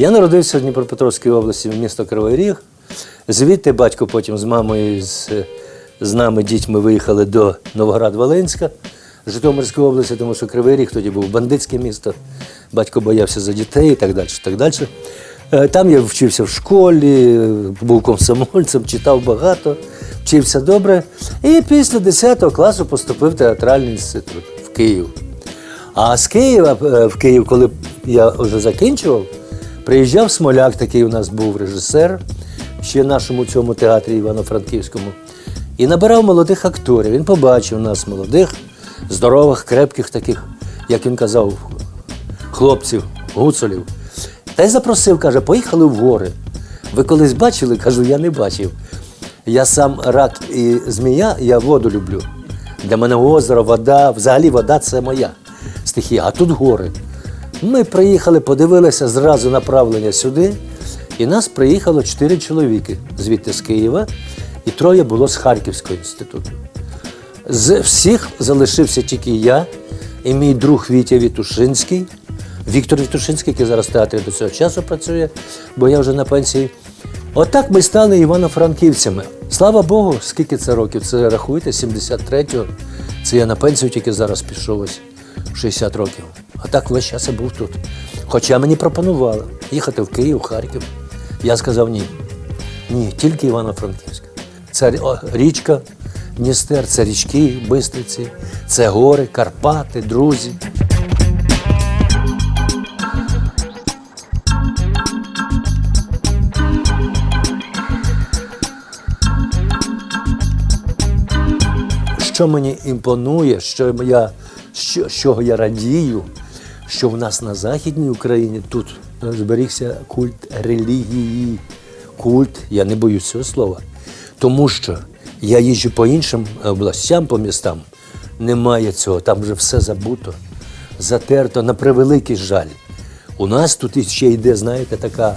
Я народився в Дніпропетровській області, місто Кривий Ріг. Звідти батько потім з мамою з, з нами, дітьми, виїхали до Новоград-Волинська, Житомирської області, тому що Кривий Ріг тоді був бандитське місто. Батько боявся за дітей і так далі. Так далі. Е, Там я вчився в школі, був комсомольцем, читав багато, вчився добре. І після 10 класу поступив в театральний інститут в Київ. А з Києва е, в Київ, коли я вже закінчував, приїжджав Смоляк, такий у нас був режисер, ще в нашому цьому театрі Івано-Франківському, і набирав молодих акторів. Він побачив нас молодих, здорових, крепких таких, як він казав, хлопців, гуцулів. Та й запросив, каже, поїхали в гори. Ви колись бачили? Кажу, я не бачив. Я сам рак і змія, я воду люблю. Для мене озеро, вода, взагалі вода це моя стихія, а тут гори. Ми приїхали, подивилися зразу направлення сюди, і нас приїхало чотири чоловіки звідти з Києва, і троє було з Харківського інституту. З всіх залишився тільки я і мій друг Вітя Вітушинський, Віктор Вітушинський, який зараз в театрі до цього часу працює, бо я вже на пенсії. Отак ми стали івано-франківцями. Слава Богу, скільки це років? Це рахуйте, 73-го. Це я на пенсію тільки зараз пішов ось 60 років. А так весь час я був тут. Хоча мені пропонували їхати в Київ, Харків. Я сказав ні. Ні, тільки Івано-Франківськ. Це річка Дністер, це річки, Бистриці, це гори, Карпати, друзі. Що мені імпонує, що я, що, чого я радію, що в нас на Західній Україні тут зберігся культ релігії. Культ, я не боюсь цього слова. Тому що я їжджу по іншим областям, по містам, немає цього, там вже все забуто, затерто, на превеликий жаль. У нас тут ще йде, знаєте, така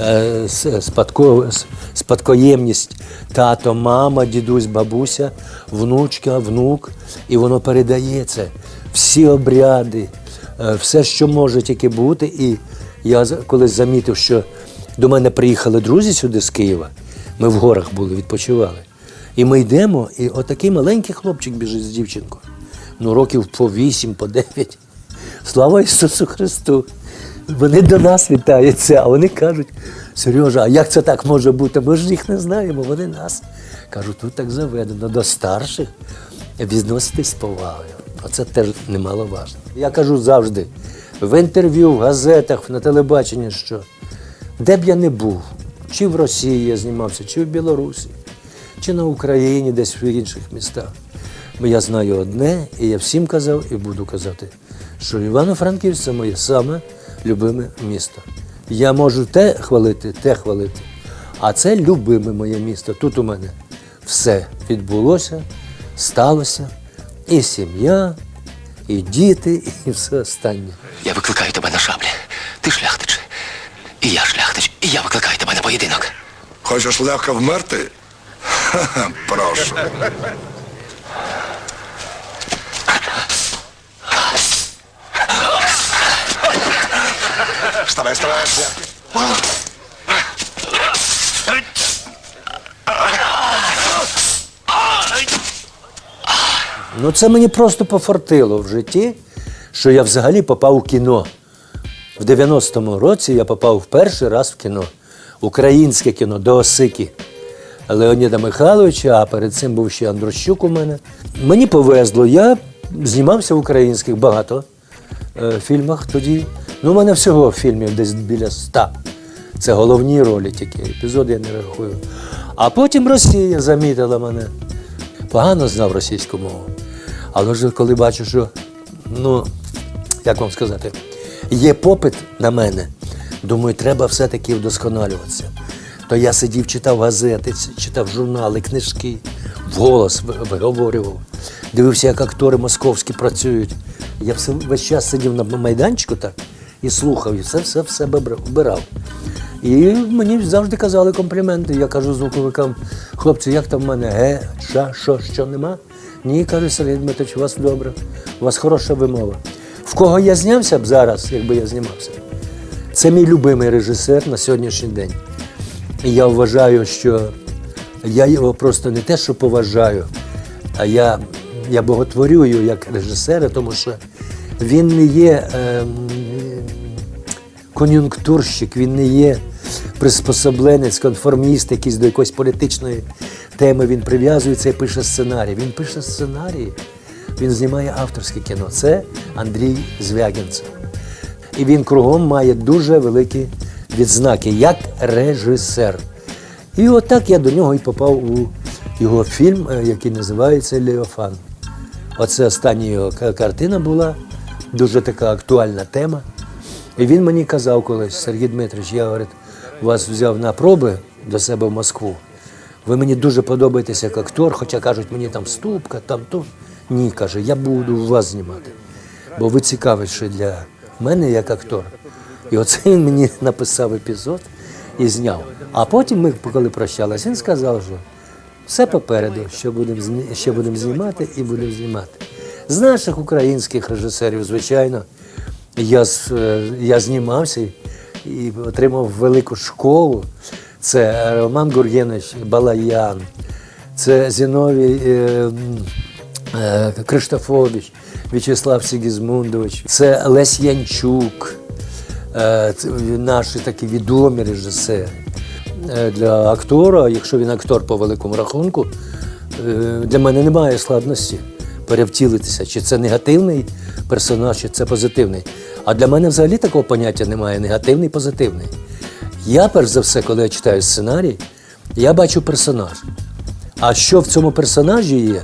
е, спадко, спадкоємність. Тато, мама, дідусь, бабуся, внучка, внук. І воно передається. Всі обряди, все, що може тільки бути. І я колись замітив, що до мене приїхали друзі сюди з Києва. Ми в горах були, відпочивали. І ми йдемо, і отакий маленький хлопчик біжить з дівчинкою. Ну, років по вісім, по дев'ять. Слава Ісусу Христу! Вони до нас вітаються, а вони кажуть, Сережа, а як це так може бути? Ми ж їх не знаємо, вони нас. Кажу, тут так заведено до старших відноситись з повагою. Оце теж немаловажно. Я кажу завжди в інтерв'ю, в газетах, на телебаченні, що де б я не був, чи в Росії я знімався, чи в Білорусі, чи на Україні, десь в інших містах. Бо я знаю одне, і я всім казав, і буду казати, що Івано-Франківськ це моє саме любиме місто. Я можу те хвалити, те хвалити. А це любиме моє місто. Тут у мене все відбулося, сталося. І сім'я, і діти, і все останнє. Я викликаю тебе на шаблі. Ти шляхтич. І я шляхтич. І я викликаю тебе на поєдинок. Хочеш легко вмерти? Ха-ха, Прошу. Вставай, вставай. Ну, це мені просто пофартило в житті, що я взагалі попав у кіно. В 90-му році я попав в перший раз в кіно. Українське кіно до Осики Леоніда Михайловича, а перед цим був ще Андрощук у мене. Мені повезло, я знімався в українських багато е, фільмах тоді. Ну, у мене всього фільмів десь біля ста. Це головні ролі тільки, епізоди я не рахую. А потім Росія замітила мене погано знав російську мову. Але вже коли бачу, що, ну, як вам сказати, є попит на мене, думаю, треба все-таки вдосконалюватися. То я сидів, читав газети, читав журнали, книжки, вголос виговорював, дивився, як актори московські працюють. Я все, весь час сидів на майданчику так і слухав, і все, все в себе бра- вбирав. І мені завжди казали компліменти. Я кажу звуковикам, хлопці, як там в мене? Ге, ша, що, що нема? Ні, каже Сергій Дмитрович, у вас добре, у вас хороша вимова. В кого я знявся б зараз, якби я знімався? Це мій любимий режисер на сьогоднішній день. І я вважаю, що я його просто не те, що поважаю, а я, я боготворю його як режисера, тому що він не є ем, кон'юнктурщик, він не є приспособленець, конформіст, якийсь до якоїсь політичної теми він прив'язується і пише сценарій. Він пише сценарії, він знімає авторське кіно. Це Андрій Звягінцев. І він кругом має дуже великі відзнаки як режисер. І отак я до нього і попав у його фільм, е, який називається Леофан. Оце остання його картина була, дуже така актуальна тема. І він мені казав колись, Сергій Дмитрович, я говорить, вас взяв на проби до себе в Москву. Ви мені дуже подобаєтесь як актор, хоча кажуть, мені там ступка, там то. Ні, каже, я буду вас знімати. Бо ви цікавіші для мене як актор. І оце він мені написав епізод і зняв. А потім ми, коли прощалися, він сказав, що все попереду, що будемо ще будемо знімати і будемо знімати. З наших українських режисерів, звичайно, я, е, я знімався і отримав велику школу. Це Роман Гургенович Балаян, це Зіновій е, е, Криштофович, В'ячеслав Сігізмундович, це Лесь Янчук, е, наші такі відомі режисери. Е, Для актора, якщо він актор по великому рахунку, е, для мене немає складності перевтілитися, чи це негативний персонаж, чи це позитивний. А для мене взагалі такого поняття немає негативний, позитивний. Я, перш за все, коли я читаю сценарій, я бачу персонаж. А що в цьому персонажі є,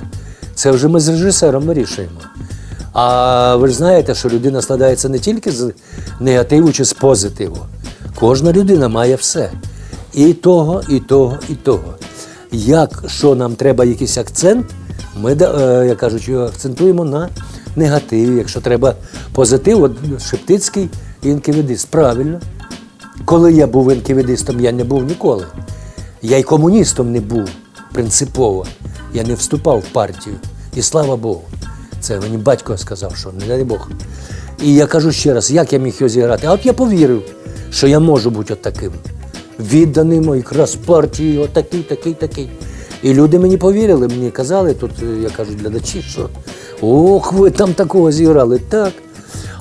це вже ми з режисером вирішуємо. А ви ж знаєте, що людина складається не тільки з негативу чи з позитиву. Кожна людина має все. І того, і того, і того. Як що нам треба якийсь акцент, ми, е, як кажуть, акцентуємо на негативі. Якщо треба позитив, от Шептицький інківідист. Правильно. Коли я був інківідистом, я не був ніколи. Я й комуністом не був принципово. Я не вступав в партію. І слава Богу. Це мені батько сказав, що не дай Бог. І я кажу ще раз, як я міг його зіграти? А от я повірив, що я можу бути от таким. Відданим якраз партії, отакий, такий, такий. І люди мені повірили, мені казали, тут, е, я кажу, глядачі, що ох, ви там такого зіграли. Так.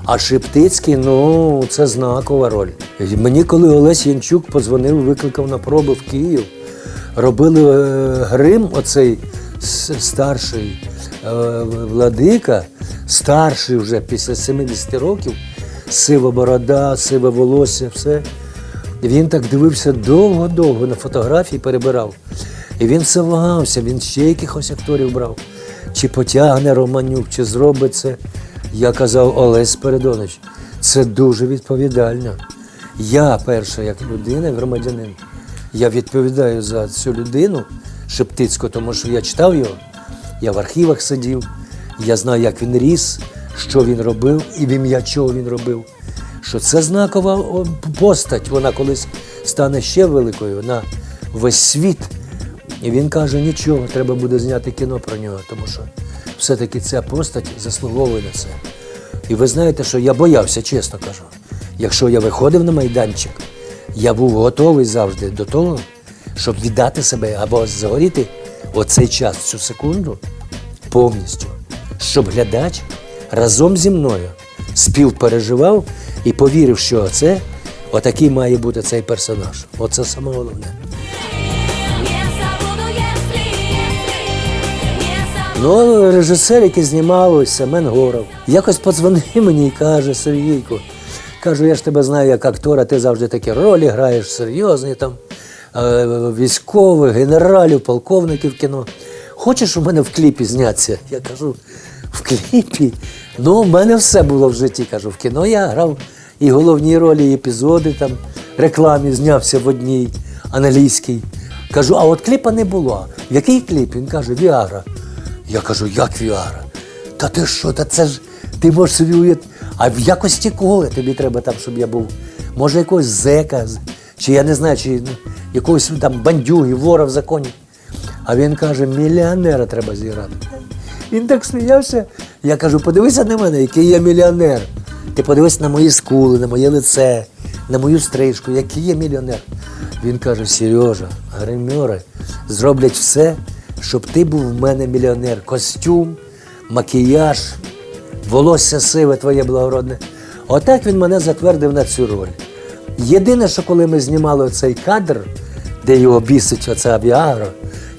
А Шептицький, ну, це знакова роль. Мені, коли Олесь Янчук подзвонив, викликав на проби в Київ, робили е, грим, оцей старший е, владика, старший вже після 70 років, сива борода, сиве волосся, все. Він так дивився довго-довго на фотографії, перебирав. І він все він ще якихось акторів брав. Чи потягне Романюк, чи зробить це. Я казав, Олесь Спиридонович, це дуже відповідально. Я перша, як людина, громадянин, я відповідаю за цю людину Шептицьку, тому що я читав його, я в архівах сидів, я знаю, як він ріс, що він робив і в ім'я чого він робив. Що це знакова постать, вона колись стане ще великою на весь світ. І він каже, нічого, треба буде зняти кіно про нього, тому що все-таки ця постать заслуговує на це. І ви знаєте, що я боявся, чесно кажу. Якщо я виходив на майданчик, я був готовий завжди до того, щоб віддати себе або загоріти оцей час, цю секунду повністю, щоб глядач разом зі мною співпереживав і повірив, що це отакий має бути цей персонаж. Оце саме головне. Ну, режисер, який знімав Семен Горов, якось подзвонив мені і каже, Сергійко, кажу, я ж тебе знаю як актора, ти завжди такі ролі граєш серйозні, там, е, військових, генералів, полковників кіно. Хочеш у мене в кліпі знятися? Я кажу, в кліпі? Ну, в мене все було в житті. Кажу, в кіно я грав і головні ролі, і епізоди там, рекламі знявся в одній англійській. Кажу, а от кліпа не було. Який кліп? Він каже, Віагра. Я кажу, як Віагра? Та ти що, та це ж ти можеш собі уявити. А в якості кого тобі треба там, щоб я був? Може, якогось зека, чи я не знаю, чи ну, якогось там бандюги, вора в законі. А він каже, мільйонера треба зіграти. Він так сміявся. Я кажу, подивися на мене, який я мільйонер. Ти подивись на мої скули, на моє лице, на мою стрижку, який є мільйонер. Він каже: Сережа, гримери зроблять все, щоб ти був в мене мільйонер. Костюм, макіяж, волосся сиве твоє благородне. Отак він мене затвердив на цю роль. Єдине, що коли ми знімали цей кадр, де його бісить оце авіагро,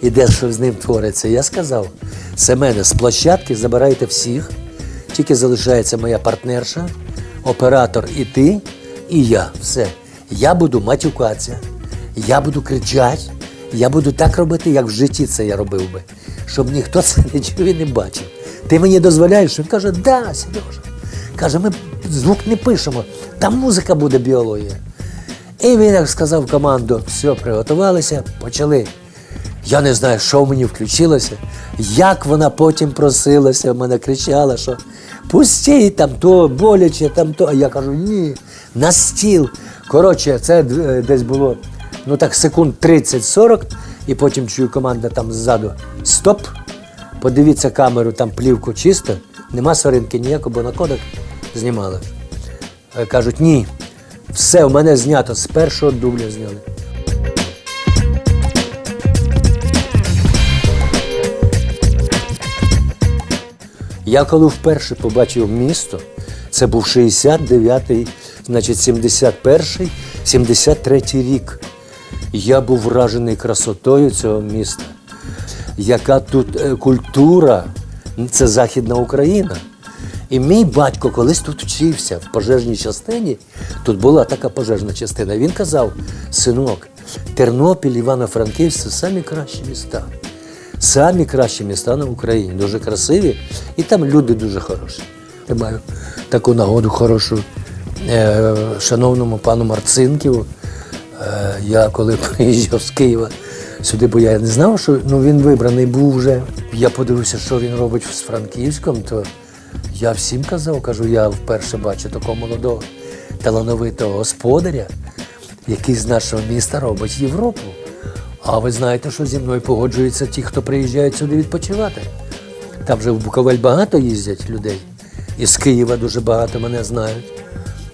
і де що з ним твориться, я сказав: Семене, з площадки забирайте всіх, тільки залишається моя партнерша, оператор і ти, і я. Все. Я буду матюкатися, я буду кричати, я буду так робити, як в житті це я робив би, щоб ніхто це не чув і не бачив. Ти мені дозволяєш? Він каже, да, Сережа. Каже, ми звук не пишемо, там музика буде біологія. І він як сказав команду, все, приготувалися, почали. Я не знаю, що в мені включилося, як вона потім просилася, в мене кричала, що пустій, там то боляче, там то. А я кажу, ні, на стіл. Коротше, це е, десь було ну так секунд 30-40, і потім чую команда там ззаду стоп. Подивіться камеру, там плівку чисто, нема соринки ніякого, бо на кодек знімали. Е, Кажуть, ні, все, у мене знято, з першого дубля зняли. Я коли вперше побачив місто, це був 69-й, значить 71-й, 73-й рік. Я був вражений красотою цього міста. Яка тут е, культура, це Західна Україна. І мій батько колись тут вчився в пожежній частині. Тут була така пожежна частина. Він казав: синок, Тернопіль, Івано-Франківськ це самі кращі міста. Самі кращі міста на Україні, дуже красиві, і там люди дуже хороші. Я маю таку нагоду хорошу е, шановному пану Марцинківу. Е, я коли приїжджав з Києва сюди, бо я не знав, що ну, він вибраний був вже. Я подивився, що він робить з Франківськом, то я всім казав, кажу, я вперше бачу такого молодого талановитого господаря, який з нашого міста робить Європу. А ви знаєте, що зі мною погоджуються ті, хто приїжджають сюди відпочивати. Там вже в Буковель багато їздять людей, і з Києва дуже багато мене знають.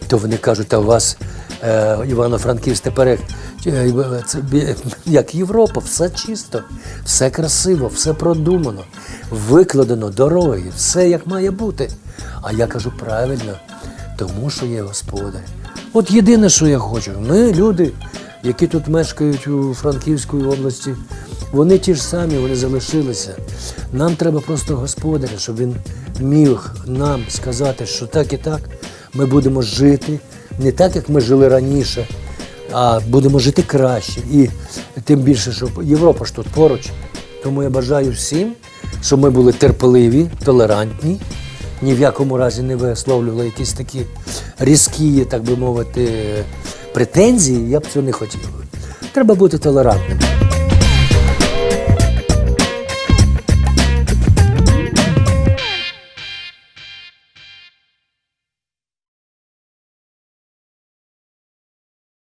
То вони кажуть, а у вас е, Івано-Франківськ тепер це, як Європа, все чисто, все красиво, все продумано, викладено дороги, все як має бути. А я кажу правильно, тому що є господар. От єдине, що я хочу, ми люди, які тут мешкають у Франківській області, вони ті ж самі, вони залишилися. Нам треба просто господаря, щоб він міг нам сказати, що так і так ми будемо жити не так, як ми жили раніше, а будемо жити краще. І тим більше, що Європа ж тут поруч. Тому я бажаю всім, щоб ми були терпеливі, толерантні, ні в якому разі не висловлювали якісь такі різкі, так би мовити, претензії. Я б цього не хотів. Треба бути толерантним.